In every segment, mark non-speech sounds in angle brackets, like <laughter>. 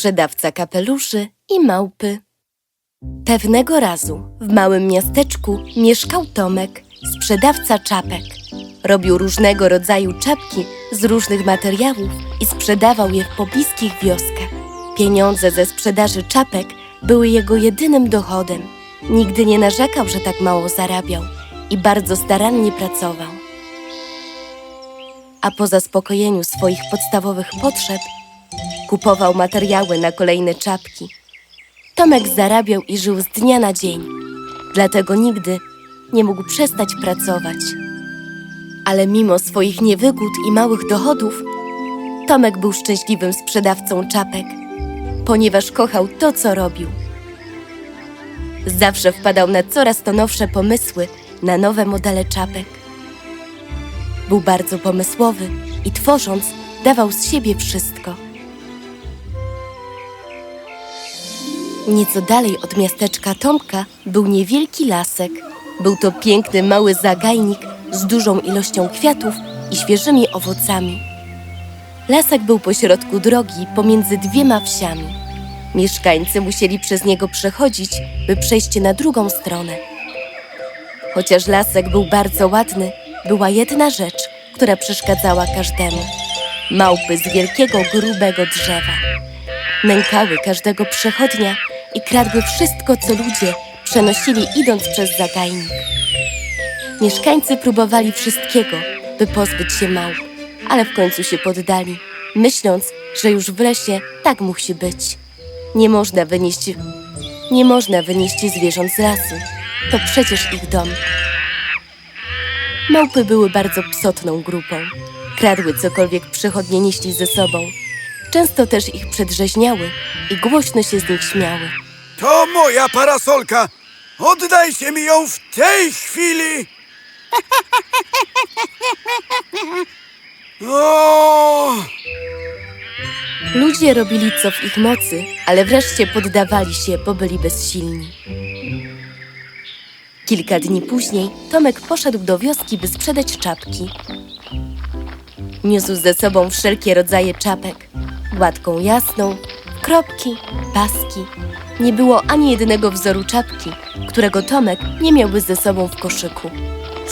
sprzedawca kapeluszy i małpy. Pewnego razu w małym miasteczku mieszkał Tomek, sprzedawca czapek. Robił różnego rodzaju czapki z różnych materiałów i sprzedawał je w pobliskich wioskach. Pieniądze ze sprzedaży czapek były jego jedynym dochodem. Nigdy nie narzekał, że tak mało zarabiał i bardzo starannie pracował. A po zaspokojeniu swoich podstawowych potrzeb kupował materiały na kolejne czapki. Tomek zarabiał i żył z dnia na dzień, dlatego nigdy nie mógł przestać pracować. Ale mimo swoich niewygód i małych dochodów, Tomek był szczęśliwym sprzedawcą czapek, ponieważ kochał to, co robił. Zawsze wpadał na coraz to nowsze pomysły na nowe modele czapek. Był bardzo pomysłowy i tworząc, dawał z siebie wszystko. Nieco dalej od miasteczka Tomka był niewielki lasek. Był to piękny mały zagajnik z dużą ilością kwiatów i świeżymi owocami. Lasek był pośrodku drogi pomiędzy dwiema wsiami. Mieszkańcy musieli przez niego przechodzić, by przejść na drugą stronę. Chociaż lasek był bardzo ładny, była jedna rzecz, która przeszkadzała każdemu. Małpy z wielkiego, grubego drzewa. Nękały każdego przechodnia i kradły wszystko, co ludzie przenosili idąc przez zagajnik. Mieszkańcy próbowali wszystkiego, by pozbyć się małp, ale w końcu się poddali, myśląc, że już w lesie tak musi być. Nie można wynieść, nie można wynieść zwierząt z lasu. To przecież ich dom. Małpy były bardzo psotną grupą. Kradły cokolwiek przechodnie nieśli ze sobą. Często też ich przedrzeźniały i głośno się z nich śmiały. To moja parasolka! Oddajcie mi ją w tej chwili! <laughs> O! Ludzie robili co w ich mocy, ale wreszcie poddawali się, bo byli bezsilni. Kilka dni później Tomek poszedł do wioski, by sprzedać czapki. Niósł ze sobą wszelkie rodzaje czapek. Gładką jasną, kropki, paski. Nie było ani jednego wzoru czapki, którego Tomek nie miałby ze sobą w koszyku.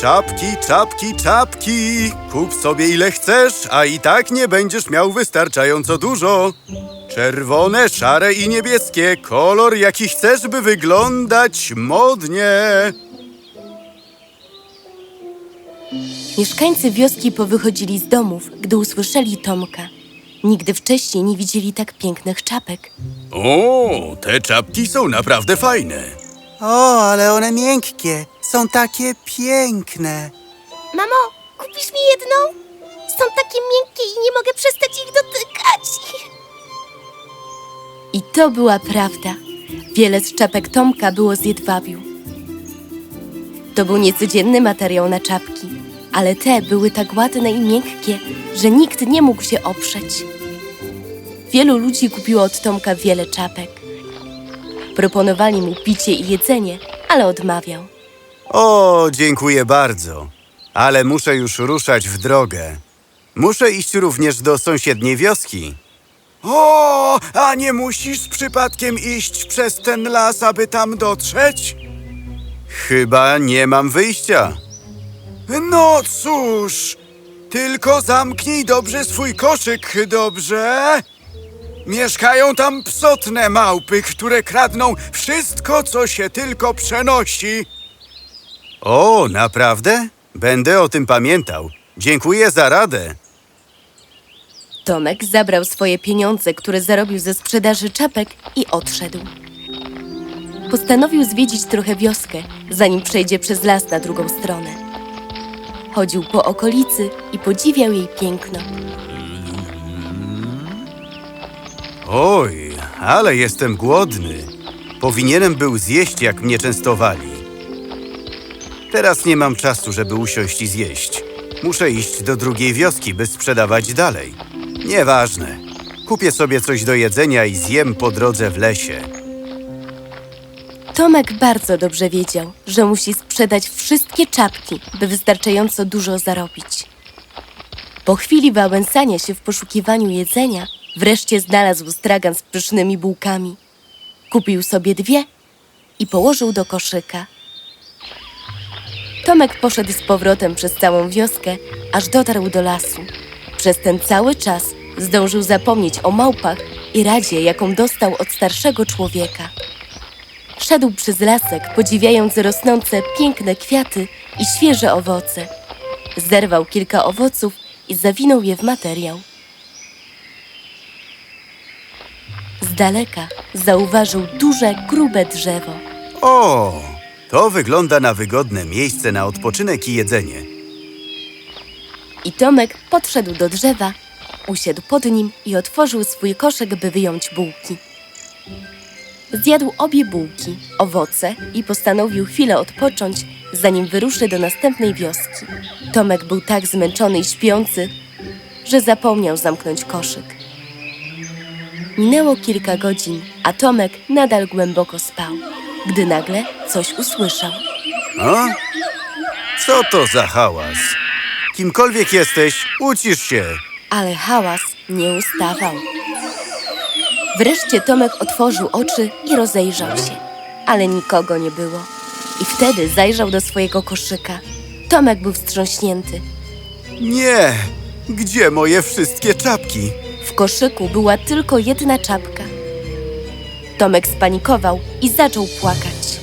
Czapki, czapki, czapki! Kup sobie ile chcesz, a i tak nie będziesz miał wystarczająco dużo. Czerwone, szare i niebieskie, kolor jaki chcesz, by wyglądać modnie. Mieszkańcy wioski powychodzili z domów, gdy usłyszeli Tomka. Nigdy wcześniej nie widzieli tak pięknych czapek. O, te czapki są naprawdę fajne. O, ale one miękkie. Są takie piękne. Mamo, kupisz mi jedną? Są takie miękkie i nie mogę przestać ich dotykać. <laughs> I to była prawda. Wiele z czapek Tomka było z jedwabiu. To był niecodzienny materiał na czapki, ale te były tak ładne i miękkie, że nikt nie mógł się oprzeć. Wielu ludzi kupiło od Tomka wiele czapek. Proponowali mu picie i jedzenie, ale odmawiał. O, dziękuję bardzo. Ale muszę już ruszać w drogę. Muszę iść również do sąsiedniej wioski. O, a nie musisz przypadkiem iść przez ten las, aby tam dotrzeć? Chyba nie mam wyjścia. No cóż, tylko zamknij dobrze swój koszyk, dobrze? Mieszkają tam psotne małpy, które kradną wszystko, co się tylko przenosi. O, naprawdę? Będę o tym pamiętał. Dziękuję za radę. Tomek zabrał swoje pieniądze, które zarobił ze sprzedaży czapek i odszedł. Postanowił zwiedzić trochę wioskę, zanim przejdzie przez las na drugą stronę. Chodził po okolicy i podziwiał jej piękno. Oj, ale jestem głodny. Powinienem był zjeść, jak mnie częstowali. Teraz nie mam czasu, żeby usiąść i zjeść. Muszę iść do drugiej wioski, by sprzedawać dalej. Nieważne. Kupię sobie coś do jedzenia i zjem po drodze w lesie. Tomek bardzo dobrze wiedział, że musi sprzedać wszystkie czapki, by wystarczająco dużo zarobić. Po chwili wałęsania się w poszukiwaniu jedzenia, Wreszcie znalazł stragan z pysznymi bułkami. Kupił sobie dwie i położył do koszyka. Tomek poszedł z powrotem przez całą wioskę, aż dotarł do lasu. Przez ten cały czas zdążył zapomnieć o małpach i radzie, jaką dostał od starszego człowieka. Szedł przez lasek, podziwiając rosnące piękne kwiaty i świeże owoce. Zerwał kilka owoców i zawinął je w materiał. Z daleka zauważył duże, grube drzewo. O, to wygląda na wygodne miejsce na odpoczynek i jedzenie. I Tomek podszedł do drzewa, usiadł pod nim i otworzył swój koszyk, by wyjąć bułki. Zjadł obie bułki, owoce i postanowił chwilę odpocząć, zanim wyruszy do następnej wioski. Tomek był tak zmęczony i śpiący, że zapomniał zamknąć koszyk. Minęło kilka godzin, a Tomek nadal głęboko spał, gdy nagle coś usłyszał. O? Co to za hałas? Kimkolwiek jesteś, ucisz się. ale hałas nie ustawał. Wreszcie Tomek otworzył oczy i rozejrzał się, ale nikogo nie było. I wtedy zajrzał do swojego koszyka. Tomek był wstrząśnięty. Nie! Gdzie moje wszystkie czapki? W koszyku była tylko jedna czapka. Tomek spanikował i zaczął płakać.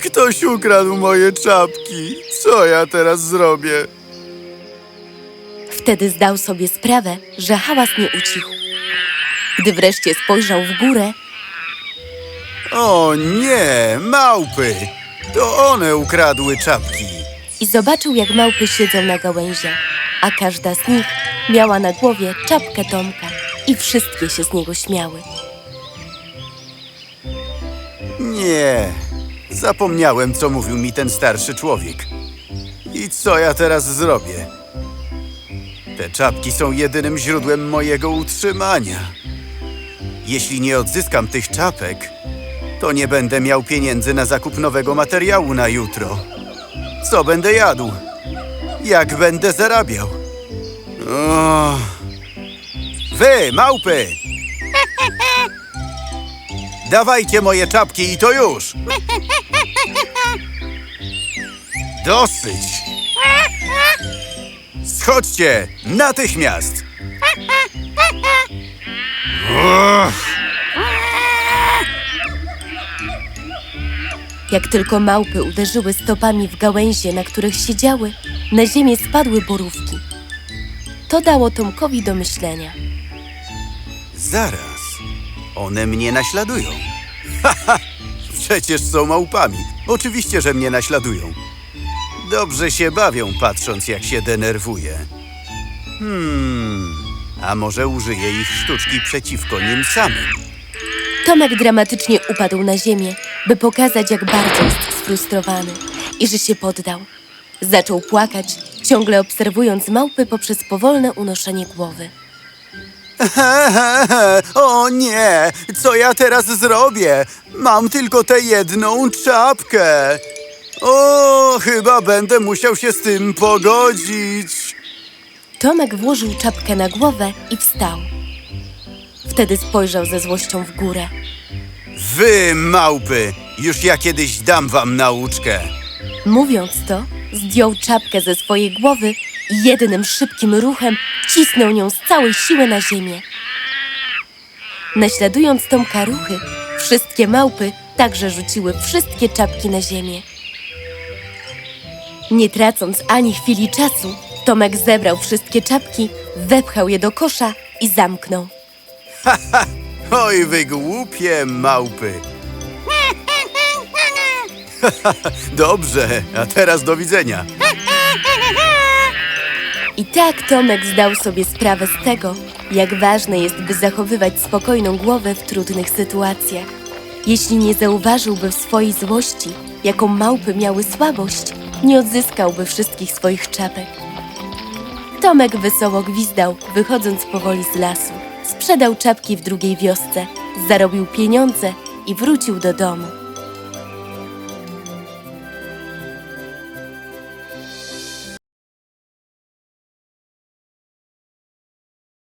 <laughs> Ktoś ukradł moje czapki. Co ja teraz zrobię? Wtedy zdał sobie sprawę, że hałas nie ucichł. Gdy wreszcie spojrzał w górę, O nie, małpy! To one ukradły czapki. i zobaczył, jak małpy siedzą na gałęziach, a każda z nich miała na głowie czapkę Tomka i wszystkie się z niego śmiały. Nie, zapomniałem, co mówił mi ten starszy człowiek. I co ja teraz zrobię? Te czapki są jedynym źródłem mojego utrzymania. Jeśli nie odzyskam tych czapek, to nie będę miał pieniędzy na zakup nowego materiału na jutro. Co będę jadł? Jak będę zarabiał? O... Wy, małpy! <laughs> Dawajcie moje czapki i to już! <laughs> Dosyć! Schodźcie! Natychmiast! Uff, Jak tylko małpy uderzyły stopami w gałęzie, na których siedziały, na ziemię spadły borówki. To dało Tomkowi do myślenia. Zaraz. One mnie naśladują. <laughs> Haha! Przecież są małpami. Oczywiście, że mnie naśladują. Dobrze się bawią, patrząc jak się denerwuję. Hmm. A może użyję ich sztuczki przeciwko nim samym? Tomek dramatycznie upadł na ziemię, by pokazać, jak bardzo jest sfrustrowany i że się poddał. Zaczął płakać, ciągle obserwując małpy poprzez powolne unoszenie głowy. <laughs> o nie! Co ja teraz zrobię? Mam tylko tę jedną czapkę. O, chyba będę musiał się z tym pogodzić. Tomek włożył czapkę na głowę i wstał. Wtedy spojrzał ze złością w górę. Wy, małpy! Już ja kiedyś dam wam nauczkę. Mówiąc to, zdjął czapkę ze swojej głowy i jednym szybkim ruchem cisnął nią z całej siły na ziemię. Naśladując Tomka ruchy, wszystkie małpy także rzuciły wszystkie czapki na ziemię. Nie tracąc ani chwili czasu, Tomek zebrał wszystkie czapki, wepchał je do kosza i zamknął. Oj, wy głupie małpy. <laughs> Dobrze, a teraz do widzenia. I tak Tomek zdał sobie sprawę z tego, jak ważne jest, by zachowywać spokojną głowę w trudnych sytuacjach. Jeśli nie zauważyłby w swojej złości, jaką małpy miały słabość, nie odzyskałby wszystkich swoich czapek. Tomek wesoło gwizdał, wychodząc powoli z lasu. Sprzedał czapki w drugiej wiosce, zarobił pieniądze i wrócił do domu.